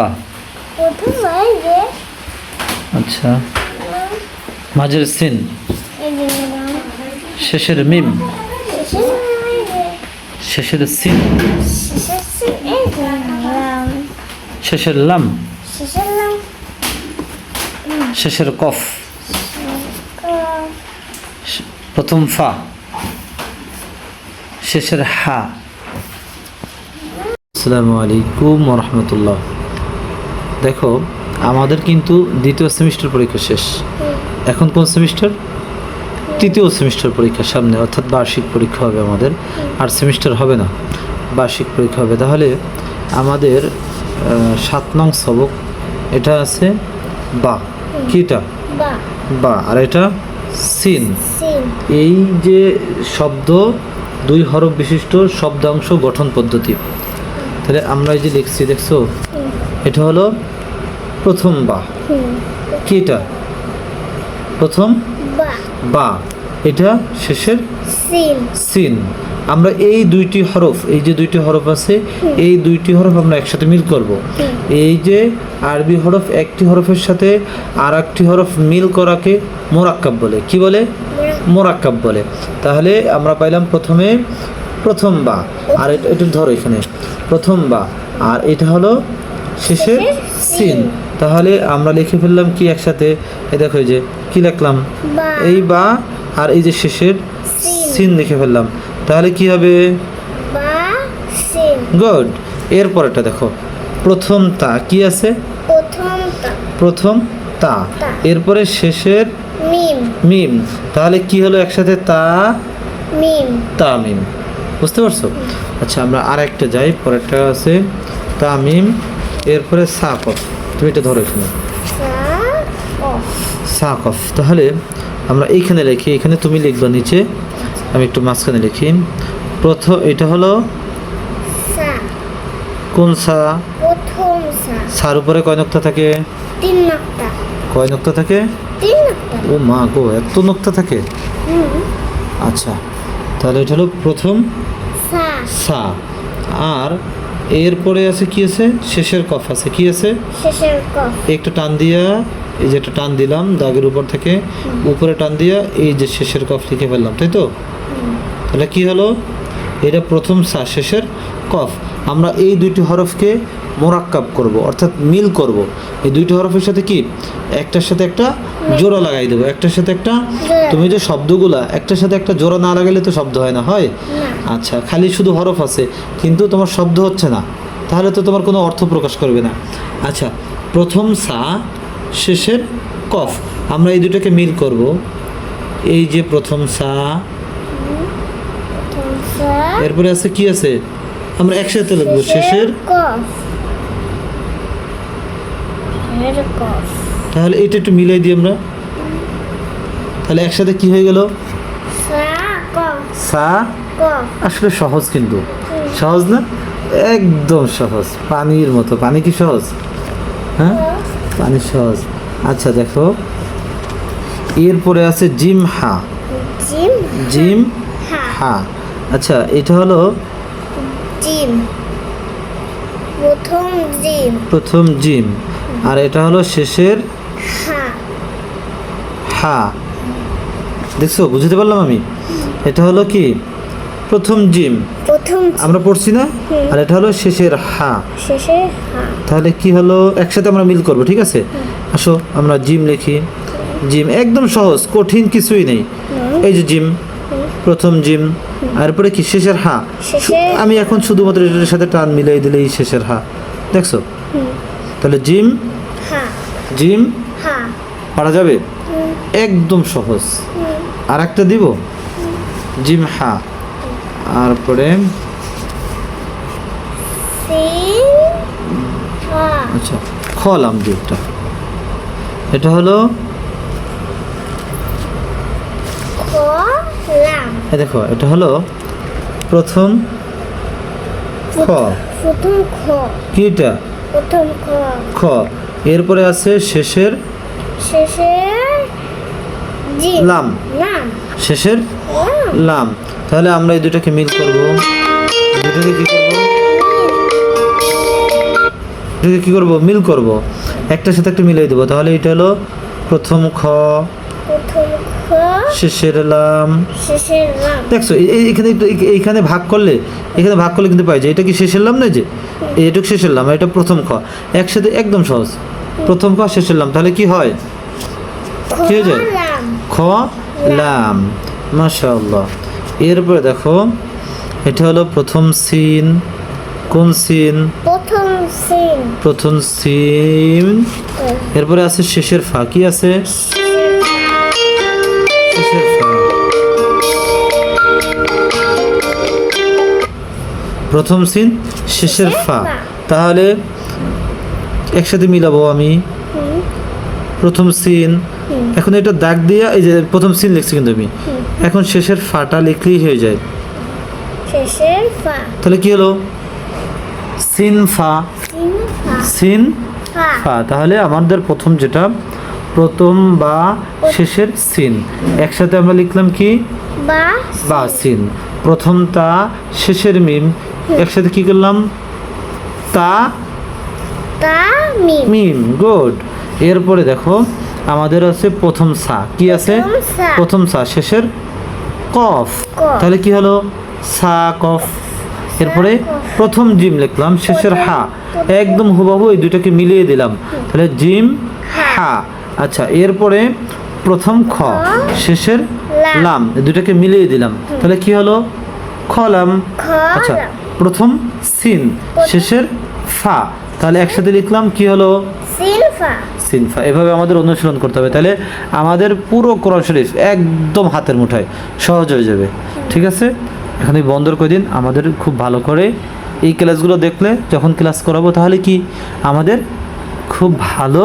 বা? প্রথম এই যে আচ্ছা। মাঝের সিন। এই যে নিলাম শেষের মিম। শেষে এই যে শেষের সিন। শেষের সি- এই যে নিলাম শেষের লাম। শেষের নাম শেষের কফ। ক- শ- প্রথম ফা। শেষের হা। আসসালামু আলাইকুম রহমতুল্লাহ। দেখো আমাদের কিন্তু দ্বিতীয় সেমিস্টার পরীক্ষা শেষ। এখন কোন সেমিস্টার তৃতীয় সেমিস্টার পরীক্ষা সামনে অর্থাৎ বার্ষিক পরীক্ষা হবে আমাদের। আর সেমিস্টার হবে না বার্ষিক পরীক্ষা হবে। তাহলে আমাদের সাত নং সবক এটা আছে বা। কিটা? বা। আর এটা সিন। সিন। এই যে শব্দ দুই হরফ বিশিষ্ট শব্দাংশ গঠন পদ্ধতি। তাহলে আমরা এই যে লিখছি দেখছ? এটা হলো প্রথম বা। হুম কি এটা প্রথম? বা। এটা শেষের সিন। আমরা এই দুইটি হরফ এই যে দুইটি হরফ আছে এই দুইটি হরফ আমরা একসাথে মিল করব। এই যে আরবি হরফ একটি হরফের সাথে আর একটি হরফ মিল করাকে মোরাক্কাব বলে। কি বলে? মোরাক্কাব। বলে। তাহলে আমরা পাইলাম প্রথমে প্রথম বা। আর এটা ধরো এখানে। প্রথম বা। আর এটা হলো শেষের সিন। তাহলে আমরা লিখে ফেললাম কি একসাথে? এই দেখো এই যে কি লিখলাম? এই বা আর এই যে শেষের সিন। লিখে ফেললাম। তাহলে কি হবে? গুড। এরপরেটা দেখো। প্রথম তা কি আছে? প্রথম তা। এরপরে শেষের মিম। মিম। তাহলে কি হলো একসাথে? তা। মিম। তা মিম। বুঝতে পারছ? আচ্ছা আমরা আর একটা যাই। পরেরটা আছে। তামিম এরপরে সাকফ তুমি এটা ধরো এখানে। সাকফ তাহলে আমরা এইখানে লিখি এখানে তুমি লিখবা নিচে আমি একটু মাঝখানে লিখি। প্রথম এটা হলো কোন সা? সার উপরে কয় নক্তা থাকে? কয় নক্তা থাকে? ও মা গো এত নক্তা থাকে। আচ্ছা তাহলে এটা হলো প্রথম সা। আর এরপরে আছে কি আছে? শেষের কফ আছে। কি আছে? শেষের কফ। একটা টান দিয়া এই যে একটা টান দিলাম দাগের উপর থেকে উপরে টান দিয়া এই যে শেষের কফ লিখে ফেললাম তাই তো? তাহলে কি হলো? এটা প্রথম সা শেষের কফ। আমরা এই দুইটি হরফকে মোরাক্কাব করব অর্থাৎ মিল করব। এই দুইটি হরফের সাথে কি? একটার সাথে একটা জোড়া লাগাই দেবো। একটার সাথে একটা তুমি যে শব্দগুলা একটার সাথে একটা জোড়া না লাগালে তো শব্দ হয় না হয়? আচ্ছা খালি শুধু হরফ আছে কিন্তু তোমার শব্দ হচ্ছে না। তাহলে তো তোমার কোনো অর্থ প্রকাশ করবে না। আচ্ছা প্রথম সা শেষের কফ। আমরা এই দুটোকে মিল করব। এই যে প্রথম সা প্রথম সা। এরপরে আছে কি আছে? আমরা একসাথে লিখব শেষের? তাহলে এটা একটু মিলাই দিই আমরা। তাহলে একসাথে কি হয়ে গেল? সা? আসলে সহজ কিন্তু। সহজ না? একদম সহজ। পানির মতো। পানি কি সহজ? হ্যাঁ? পানি সহজ। আচ্ছা দেখো। এরপরে আছে জিম হা জিম জিম হা হা আচ্ছা এটা হলো জিম। প্রথম জিম। প্রথম জিম। আর এটা হলো শেষের হা। হা। দেখছ? বুঝতে পারলাম আমি? এটা হলো কি? প্রথম জিম। প্রথম আমরা পড়ছি না? আর এটা হলো শেষের হা। শেষে হা। তাহলে কি হলো? একসাথে আমরা মিল করব ঠিক আছে? আসো আমরা জিম লিখি। জিম একদম সহজ কঠিন কিছুই নেই। এই যে জিম। প্রথম জিম। আর এরপরে কি? শেষের হা। আমি এখন শুধুমাত্র এটার সাথে টান মিলাই দিলেই শেষের হা। দেখছ? তাহলে জিম জিম পারা যাবে? একদম সহজ। আর একটা দিব? জিম হা। আর পরে আচ্ছা খলাম দি এটা হলো খ লাম এই দেখো এটা হলো প্রথম খ। প্রথম খ। কি এটা? প্রথম খ। খ। এরপরে আছে শেষের শেষে জি। লাম। লাম। শেষের লাম। তাহলে আমরা এই দুটাকে মিল করব। দুটাকে কি করব? এটাকে কি করব? মিল করব। একটার সাথে একটা মিলিয়ে দেবো। তাহলে এটা হলো প্রথম খ। শেষের লাম শেষের লাম দেখছ এই- এই- এখানে একটু এইখানে ভাগ করলে এখানে ভাগ করলে কিন্তু পাই যে এটা কি শেষের লাম না যে এইটুকু শেষের লাম এটা প্রথম খ। একসাথে একদম সহজ। প্রথম খ শেষের লাম তাহলে কি হয়? কি হয়ে যায়? খ লাম। মাশাআল্লাহ। এরপরে দেখো এটা হলো প্রথম সিন। কোন সিন? প্রথম সিন। প্রথম সিন। এরপরে আছে শেষের ফা। কি আছে? প্রথম সিন শেষের ফা। তাহলে একসাথে মিলাবো আমি। প্রথম সিন এখন এটা দাগ দিয়ে এই যে প্রথম সিন লিখছি কিন্তু আমি। এখন শেষের ফাটা লিখলেই হয়ে যায়। শেষের ফা। তাহলে কি হলো? সিন ফা। সিন ফা। তাহলে আমাদের প্রথম যেটা প্রথম বা শেষের সিন। একসাথে আমরা লিখলাম কি? বা সিন। প্রথম তা শেষের মিম। একসাথে কি করলাম? তা মিম। গুড। এরপরে দেখো আমাদের আছে প্রথম সা। কি আছে? প্রথম সা। শেষের কফ। কফ। তাহলে কি হলো? সা কফ। এরপরে প্রথম জিম লিখলাম শেষের হা। একদম হুবাহু এই দুটাকে মিলিয়ে দিলাম। তাহলে জিম হা। আচ্ছা এরপরে প্রথম খ শেষের লাম। দুটাকে মিলিয়ে দিলাম। তাহলে কি হলো? খলাম আচ্ছা প্রথম সিন শেষের ফা। তাহলে একসাথে লিখলাম কি হলো? সিনফা এভাবে আমাদের অনুশীলন করতে হবে। তাহলে আমাদের পুরো কোরআন শরীফ একদম হাতের মুঠায় সহজ হয়ে যাবে। ঠিক আছে? এখন এই বন্দর করে দিন। আমাদের খুব ভালো করে এই ক্লাসগুলো দেখলে যখন ক্লাস করাবো তাহলে কি? আমাদের খুব ভালো